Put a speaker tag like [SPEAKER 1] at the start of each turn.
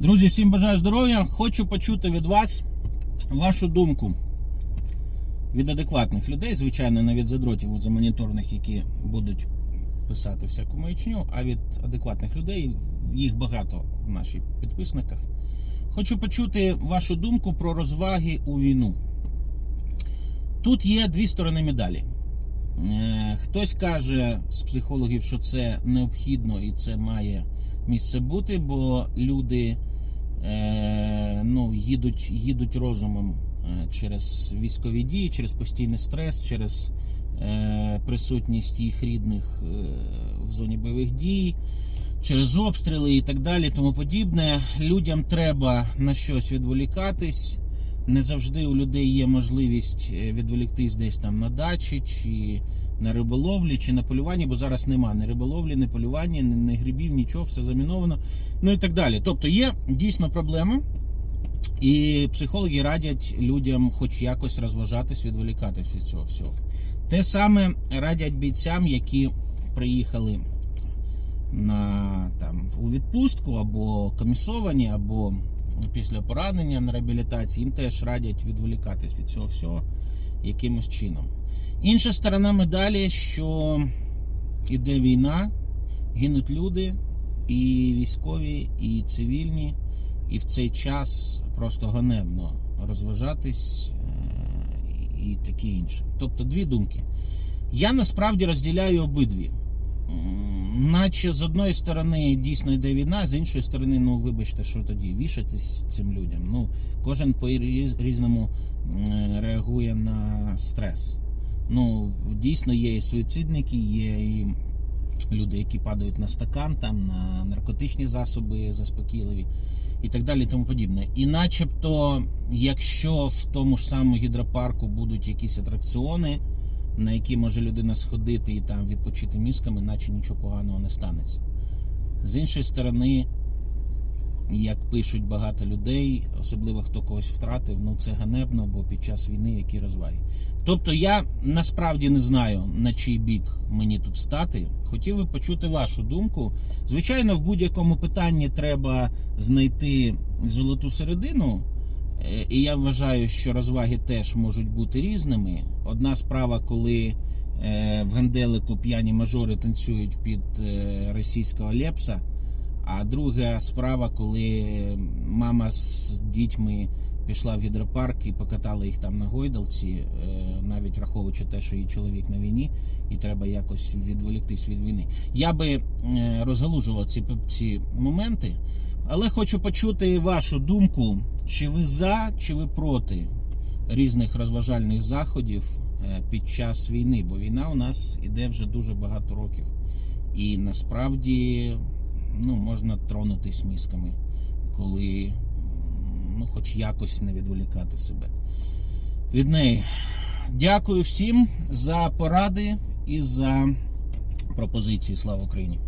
[SPEAKER 1] Друзі, всім бажаю здоров'я. Хочу почути від вас вашу думку. Від адекватних людей, звичайно, не від задротів от замоніторних, які будуть писати всяку маячню, а від адекватних людей, їх багато в наших підписниках. Хочу почути вашу думку про розваги у війну. Тут є дві сторони медалі. Е, Хтось каже з психологів, що це необхідно і це має місце бути, бо люди е, ну, їдуть, їдуть розумом е, через військові дії, через постійний стрес, через присутність їх рідних в зоні бойових дій, через обстріли і так далі, тому подібне. Людям треба на щось відволікатись. Не завжди у людей є можливість е, відволіктись десь там на дачі, чи на риболовлі, чи на полюванні, бо зараз нема ні риболовлі, ні полювання, ні, ні грибів, нічого, все заміновано. Ну і так далі. Тобто є дійсно проблема, і психологи радять людям хоч якось розважатись, відволікатись від цього всього. Те саме радять бійцям, які приїхали на там у відпустку або комісовані, або після поранення на реабілітації, їм теж радять відволікатись від цього всього якимось чином. Інша сторона медалі, що іде війна, гинуть люди, і військові, і цивільні, і в цей час просто ганебно розважатись е, і таке інше. Тобто дві думки. Я насправді розділяю обидві. Наче з одної сторони дійсно йде війна, з іншої сторони, ну вибачте, що тоді вішатись цим людям. Ну, кожен по різному реагує на стрес. Ну, дійсно є і суїцидники, є і люди, які падають на стакан, там, на наркотичні засоби заспокійливі і так далі, і тому подібне. І начебто, якщо в тому ж самому гідропарку будуть якісь атракціони, на які може людина сходити і там відпочити мізками, наче нічого поганого не станеться. З іншої сторони, як пишуть багато людей, особливо хто когось втратив, ну це ганебно, бо під час війни які розваги. Тобто я насправді не знаю, на чий бік мені тут стати. Хотів би почути вашу думку. Звичайно, в будь-якому питанні треба знайти золоту середину. Е, І я вважаю, що розваги теж можуть бути різними. Одна справа, коли е, в Ганделику п'яні мажори танцюють під е, російського лепса. А друга справа, коли мама з дітьми пішла в гідропарк і покатала їх там на гойдалці, навіть враховуючи те, що її чоловік на війні, і треба якось відволіктись від війни. Я би розгалужував ці, ці моменти, але хочу почути вашу думку, чи ви за, чи ви проти різних розважальних заходів е, під час війни, бо війна у нас іде вже дуже багато років. І насправді ну, можна тронутись мізками, коли ну, хоч якось не відволікати себе від неї. Дякую всім за поради і за пропозиції. Слава Україні!